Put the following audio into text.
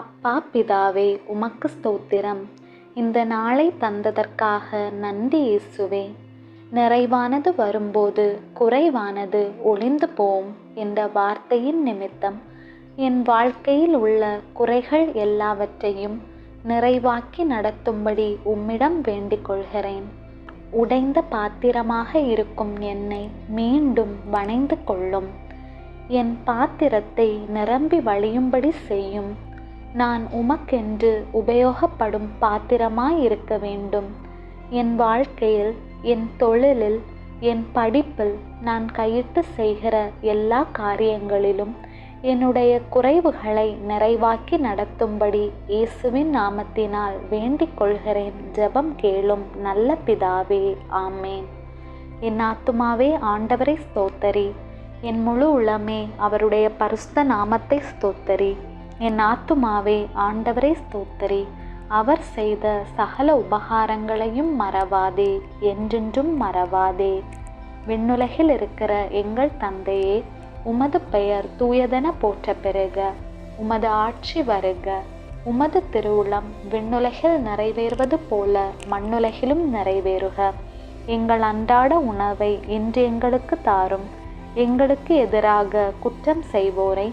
அப்பா பிதாவே உமக்கு ஸ்தோத்திரம். இந்த நாளை தந்ததற்காக நன்றி இயேசுவே. நிறைவானது வரும்போது குறைவானது ஒளிந்து போம் என்ற வார்த்தையின் நிமித்தம். என் வாழ்க்கையில் உள்ள குறைகள் எல்லாவற்றையும் நிறைவாக்கி நடத்தும்படி உம்மிடம் வேண்டிக் கொள்கிறேன். உடைந்த பாத்திரமாக இருக்கும் என்னை மீண்டும் வணைந்து கொள்ளும். என் பாத்திரத்தை நிரம்பி வழியும்படி செய்யும். நான் உமக்கென்று உபயோகப்படும் பாத்திரமாய் இருக்க வேண்டும். என் வாழ்க்கையில் என் தொழிலில் என் படிப்பில் நான் கையிட்டு செய்கிற எல்லா காரியங்களிலும் என்னுடைய குறைவுகளை நிறைவாக்கி நடத்தும்படி இயேசுவின் நாமத்தினால் வேண்டிக் கொள்கிறேன் ஜெபம் கேளும் நல்ல பிதாவே ஆமேன். என் ஆத்துமாவே ஆண்டவரை ஸ்தோத்தரி. என் முழு உளமே அவருடைய பரிசுத்த நாமத்தை ஸ்தோத்தரி. என் ஆத்துமாவே ஆண்டவரை ஸ்தோத்தரி. அவர் செய்த சகல உபகாரங்களையும் மறவாதே என்றென்றும் மறவாதே. விண்ணுலகில் இருக்கிற எங்கள் தந்தையே உமது பெயர் தூயதென போற்ற பெறுக. உமது ஆட்சி வருக. உமது திருவுளம் விண்ணுலகில் நிறைவேறுவது போல மண்ணுலகிலும் நிறைவேறுக. எங்கள் அன்றாட உணவை இன்று எங்களுக்கு தாரும். எங்களுக்கு எதிராக குற்றம் செய்வோரை